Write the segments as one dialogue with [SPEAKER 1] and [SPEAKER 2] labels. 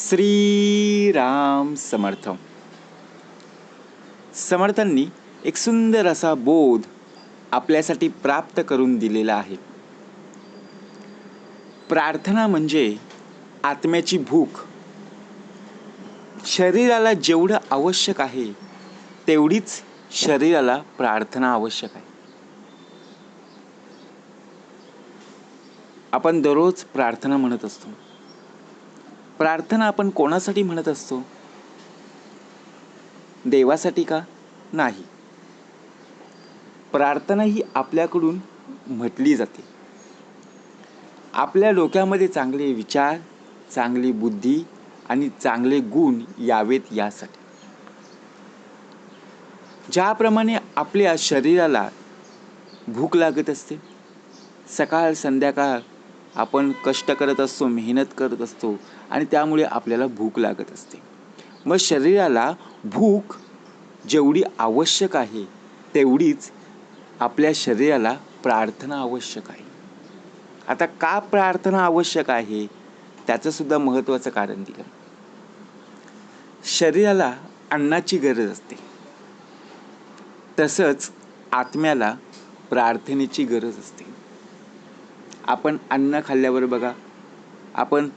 [SPEAKER 1] श्रीराम समर्थ। समर्थांनी एक सुंदर असा बोध आपल्यासाठी प्राप्त करून दिलेला आहे. प्रार्थना म्हणजे आत्म्याची भूक. शरीराला जेवढं आवश्यक आहे तेवढीच शरीराला प्रार्थना आवश्यक आहे. आपण दररोज प्रार्थना म्हणत असतो. प्रार्थना आपण कोणासाठी म्हणत असतो? देवासाठी का? नाही. प्रार्थना ही आपल्याकडून म्हटली जाते. आपल्या डोक्यामध्ये चांगले विचार चांगली बुद्धी आणि चांगले गुण यावेत यासाठी. ज्याप्रमाणे आपल्या शरीराला भूक लागत असते सकाळ संध्याकाळ आपण कष्ट करत असतो मेहनत करत असतो आणि त्यामुळे आपल्याला भूक लागत असते. मग शरीराला भूक जेवढी आवश्यक आहे तेवढीच आपल्या शरीराला प्रार्थना आवश्यक आहे. आता का प्रार्थना आवश्यक आहे? त्याचं सुद्धा महत्त्वाचं कारण दिलं. शरीराला अन्नाची गरज असते. तसंच आत्म्याला प्रार्थनेची गरज असते. आपण अन्न खाल्ल्यावर बघा आपण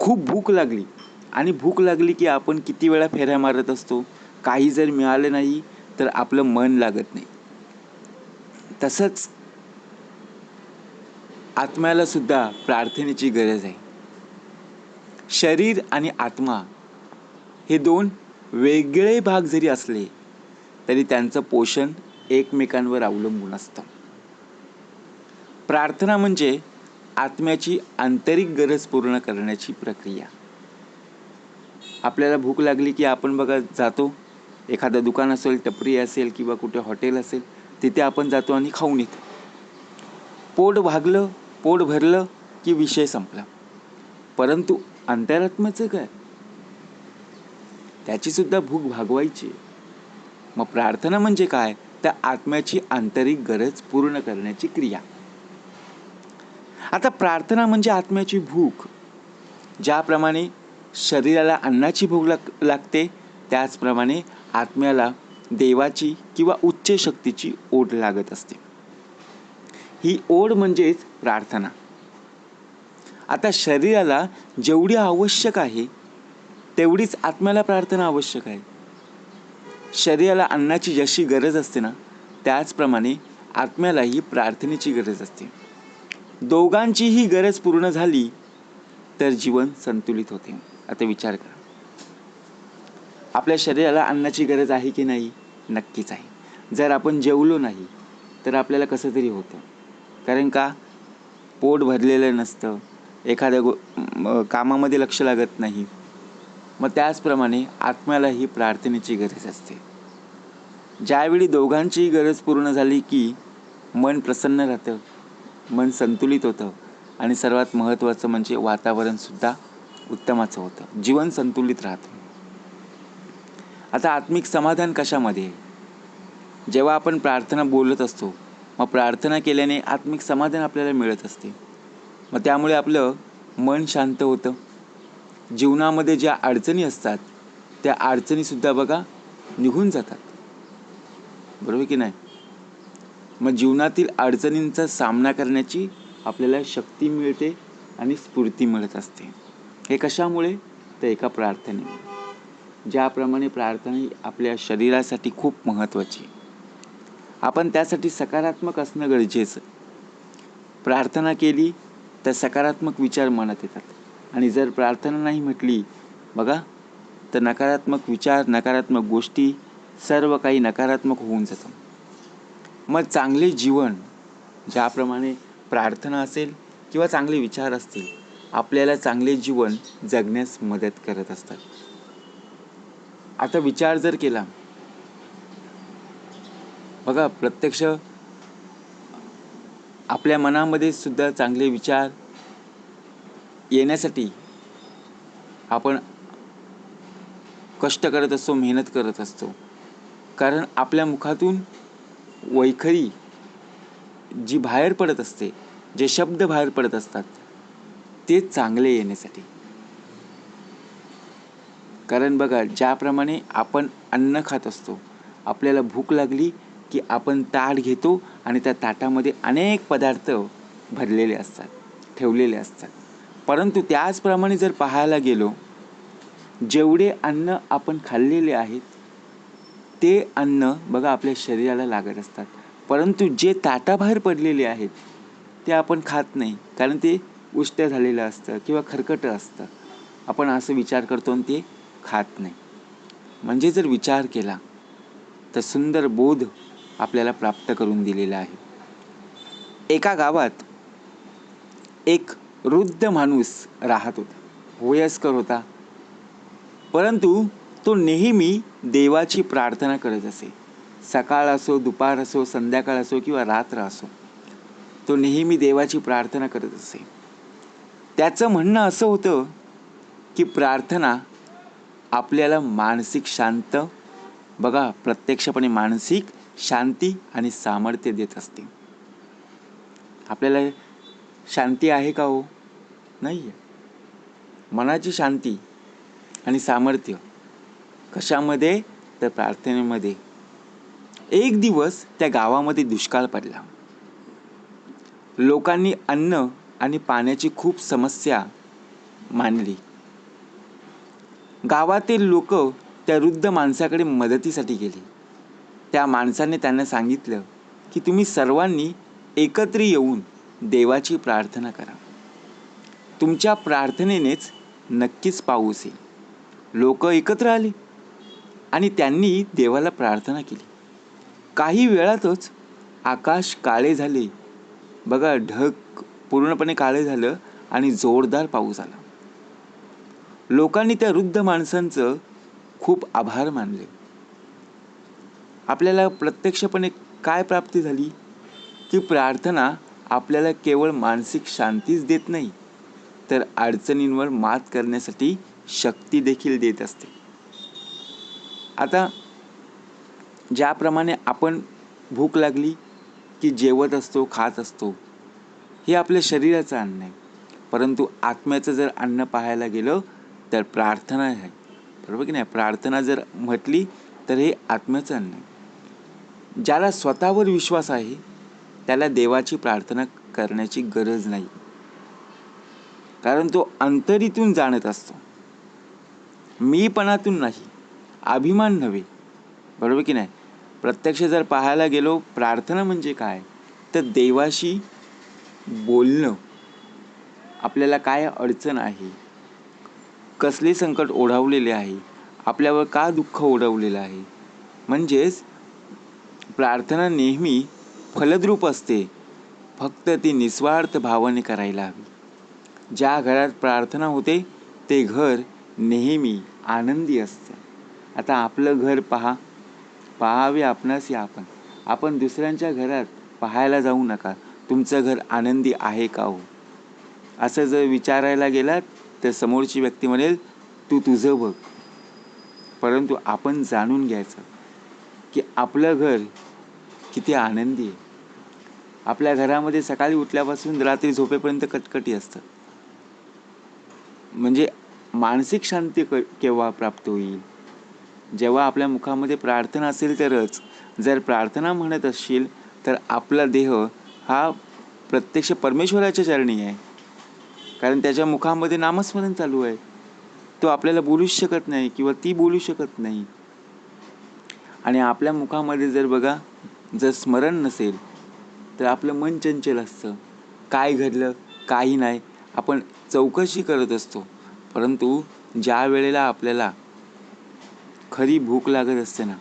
[SPEAKER 1] खूप भूक लागली. आणि भूक लागली की आपण किती वेळा फेऱ्या मारत असतो. काही जर मिळालं नाही तर आपलं मन लागत नाही. तसंच आत्म्याला सुद्धा प्रार्थनेची गरज आहे. शरीर आणि आत्मा हे दोन वेगळे भाग जरी असले तरी त्यांचं पोषण एकमेकांवर अवलंबून असतं. प्रार्थना म्हणजे आत्म्याची आंतरिक गरज पूर्ण करण्याची प्रक्रिया. आपल्याला भूक लागली की आपण बघा जातो. एखादं दुकान असेल टपरी असेल किंवा कुठे हॉटेल असेल तिथे आपण जातो आणि खाऊन येतो. पोट भागलं पोट भरलं की विषय संपला. परंतु अंतरात्म्याचं काय? त्याची सुद्धा भूक भागवायची. मग प्रार्थना म्हणजे काय? त्या आत्म्याची आंतरिक गरज पूर्ण करण्याची क्रिया. आता प्रार्थना म्हणजे आत्म्याची भूक. ज्याप्रमाणे शरीराला अन्नाची भूक लाग लागते त्याचप्रमाणे आत्म्याला देवाची किंवा उच्च शक्तीची ओढ लागत असते. ही ओढ म्हणजेच प्रार्थना. आता शरीराला जेवढी आवश्यक आहे तेवढीच आत्म्याला प्रार्थना आवश्यक आहे. शरीराला अन्नाची जशी गरज असते ना त्याचप्रमाणे आत्म्यालाही प्रार्थनेची गरज असते. दोघांचीही गरज पूर्ण झाली तर जीवन संतुलित होते. आता विचार करा. आपल्या शरीराला अन्नाची गरज आहे की नाही? नक्कीच आहे. जर आपण जेवलो नाही तर आपल्याला कसं तरी होतं. कारण का? पोट भरलेलं नसतं. एखाद्या गो कामामध्ये लक्ष लागत नाही. मग त्याचप्रमाणे आत्म्यालाही प्रार्थनेची गरज असते. ज्यावेळी दोघांचीही गरज पूर्ण झाली की मन प्रसन्न राहतं मन संतुलित होतं. आणि सर्वात महत्त्वाचं म्हणजे वातावरणसुद्धा उत्तमाचं होतं. जीवन संतुलित राहतं. आता आत्मिक समाधान कशामध्ये? जेव्हा आपण प्रार्थना बोलत असतो मग प्रार्थना केल्याने आत्मिक समाधान आपल्याला मिळत असते. मग त्यामुळे आपलं मन शांत होतं. जीवनामध्ये ज्या अडचणी असतात त्या अडचणीसुद्धा बघा निघून जातात. बरोबर की नाही? मग जीवनातील अडचणींचा सामना करण्याची आपल्याला शक्ती मिळते आणि स्फूर्ती मिळत असते. हे कशामुळे? तर एका प्रार्थनेमुळे. ज्याप्रमाणे प्रार्थना ही आपल्या शरीरासाठी खूप महत्त्वाची. आपण त्यासाठी सकारात्मक असणं गरजेचं. प्रार्थना केली तर सकारात्मक विचार मनात येतात. आणि जर प्रार्थना नाही म्हटली बघा तर नकारात्मक विचार नकारात्मक गोष्टी सर्व काही नकारात्मक होऊन जातं. मग चांगले जीवन ज्याप्रमाणे प्रार्थना असेल किंवा चांगले विचार असतील आपल्याला चांगले जीवन जगण्यास मदत करत असतात. आता विचार जर केला बघा प्रत्यक्ष आपल्या मनामध्ये सुद्धा चांगले विचार येण्यासाठी आपण कष्ट करत असतो मेहनत करत असतो. कारण आपल्या मुखातून वैखरी जी बाहेर पडत असते जे शब्द बाहेर पडत असतात ते चांगले येण्यासाठी. कारण बघा ज्याप्रमाणे आपण अन्न खात असतो आपल्याला भूक लागली की आपण ताट घेतो आणि त्या ताटामध्ये अनेक पदार्थ भरलेले असतात ठेवलेले असतात. परंतु त्याचप्रमाणे जर पाहायला गेलो जेवढे अन्न आपण खाल्लेले आहेत ते अन्न बघा आपल्या शरीराला लागत असतात. परंतु जे ताटाबाहेर पडलेले आहेत ते आपण खात नाही. कारण ते उष्ट झालेलं असतं किंवा खरकटं असतं. आपण असं विचार करतो आणि ते खात नाही. म्हणजे जर विचार केला तर सुंदर बोध आपल्याला प्राप्त करून दिलेला आहे. एका गावात एक वृद्ध माणूस राहत होता. वयस्कर होता. परंतु तो नेहमी देवाची प्रार्थना करत असे. सकाळ असो दुपार असो संध्याकाळ असो किंवा रात्र असो तो नेहमी देवाची प्रार्थना करत असे. त्याचं म्हणणं असं होतं की प्रार्थना आपल्याला मानसिक शांत बघा प्रत्यक्षपणे मानसिक शांती आणि सामर्थ्य देत असते. आपल्याला शांती आहे का हो? नाही आहे मनाची शांती आणि सामर्थ्य कशामध्ये? तर प्रार्थनेमध्ये. एक दिवस त्या गावामध्ये दुष्काळ पडला. लोकांनी अन्न आणि पाण्याची खूप समस्या मानली गावातील लोक त्या वृद्ध माणसाकडे मदतीसाठी गेले. त्या माणसाने त्यांना सांगितलं की तुम्ही सर्वांनी एकत्र येऊन देवाची प्रार्थना करा. तुमच्या प्रार्थनेनेच नक्कीच पाऊस येईल. लोक एकत्र आले. आणि त्यांनी देवाला प्रार्थना केली. काही वेळातच आकाश काळे झाले. बघा ढग पूर्णपणे काळे झालं आणि जोरदार पाऊस आला. लोकांनी त्या वृद्ध माणसांचं खूप आभार मानले. आपल्याला प्रत्यक्षपणे काय प्राप्ती झाली? की प्रार्थना आपल्याला केवळ मानसिक शांतीच देत नाही तर अडचणींवर मात करण्यासाठी शक्ती देखील देत असते. आता ज्याप्रमाणे आपण भूक लागली की जेवत असतो खात असतो हे आपल्या शरीराचं अन्न आहे. परंतु आत्म्याचं जर अन्न पाहायला गेलं तर प्रार्थना आहे. बरोबर की नाही? प्रार्थना जर म्हटली तर हे आत्म्याचं अन्न आहे. ज्याला स्वतःवर विश्वास आहे त्याला देवाची प्रार्थना करण्याची गरज नाही. कारण तो अंतरीतून जाणत असतो. मीपणातून नाही. अभिमान नव्हे. बरोबर की नाही? प्रत्यक्ष जर पाहायला गेलो प्रार्थना म्हणजे काय? तर देवाशी बोलणं. आपल्याला काय अडचण आहे? कसले संकट ओढावलेले आहे? आपल्यावर का दुःख ओढवलेलं आहे? म्हणजेच प्रार्थना नेहमी फलद्रूप असते. फक्त ती निस्वार्थ भावाने करायला हवी. ज्या घरात प्रार्थना होते ते घर नेहमी आनंदी असतं. आता आपलं घर पहा. पहावे आपणास या आपण. आपण दुसऱ्यांच्या घरात पाहायला जाऊ नका. तुमचं घर आनंदी आहे का हो? असं जर विचारायला गेलात तर समोरची व्यक्ती म्हणेल तू तुझं बघ. परंतु आपण जाणून घ्यायचं की आपलं घर किती आनंदी आहे. आपल्या घरामध्ये सकाळी उठल्यापासून रात्री झोपेपर्यंत कटकटी असतं. म्हणजे मानसिक शांती क केव्हा प्राप्त होईल? जेव्हा आपल्या मुखामध्ये प्रार्थना असेल तरच जर प्रार्थना म्हणत असशील तर आपला देह हा प्रत्यक्ष परमेश्वराच्या चरणी आहे. कारण त्याच्या मुखामध्ये नामस्मरण चालू आहे. तो आपल्याला बोलूच शकत नाही किंवा ती बोलू शकत नाही. आणि आपल्या मुखामध्ये जर बघा जर स्मरण नसेल तर आपलं मन चंचल असतं. काय घडलं काही नाही. आपण चौकशी करत असतो. परंतु ज्या वेळेला आपल्याला खरी भूक लागत असते ना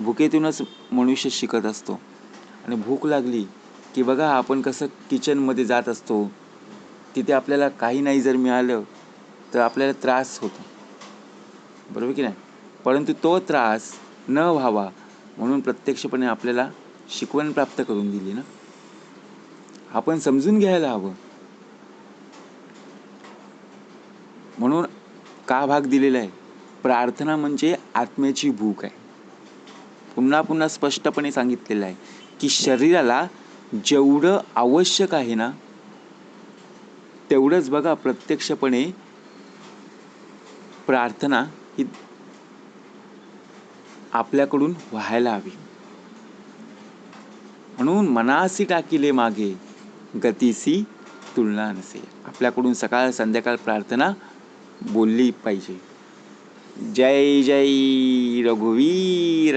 [SPEAKER 1] भुकेतूनच मनुष्य शिकत असतो. आणि भूक लागली की बघा आपण कसं किचनमध्ये जात असतो तिथे आपल्याला काही नाही जर मिळालं तर आपल्याला त्रास होतो. बरोबर की नाही? परंतु तो त्रास न व्हावा म्हणून प्रत्यक्षपणे आपल्याला शिकवण प्राप्त करून दिली ना. आपण समजून घ्यायला हवं. म्हणून का भाग दिलेला आहे? प्रार्थना म्हणजे आत्म्याची भूक आहे. पुन्हा पुन्हा स्पष्टपणे सांगितलेलं आहे की शरीराला जेवढं आवश्यक आहे ना तेवढंच बघा प्रत्यक्षपणे प्रार्थना ही आपल्याकडून व्हायला हवी. म्हणून मनासी टाकिले मागे गतीसी तुलना नसे. आपल्याकडून सकाळ संध्याकाळ प्रार्थना बोलली पाहिजे. जय जय रघुवीर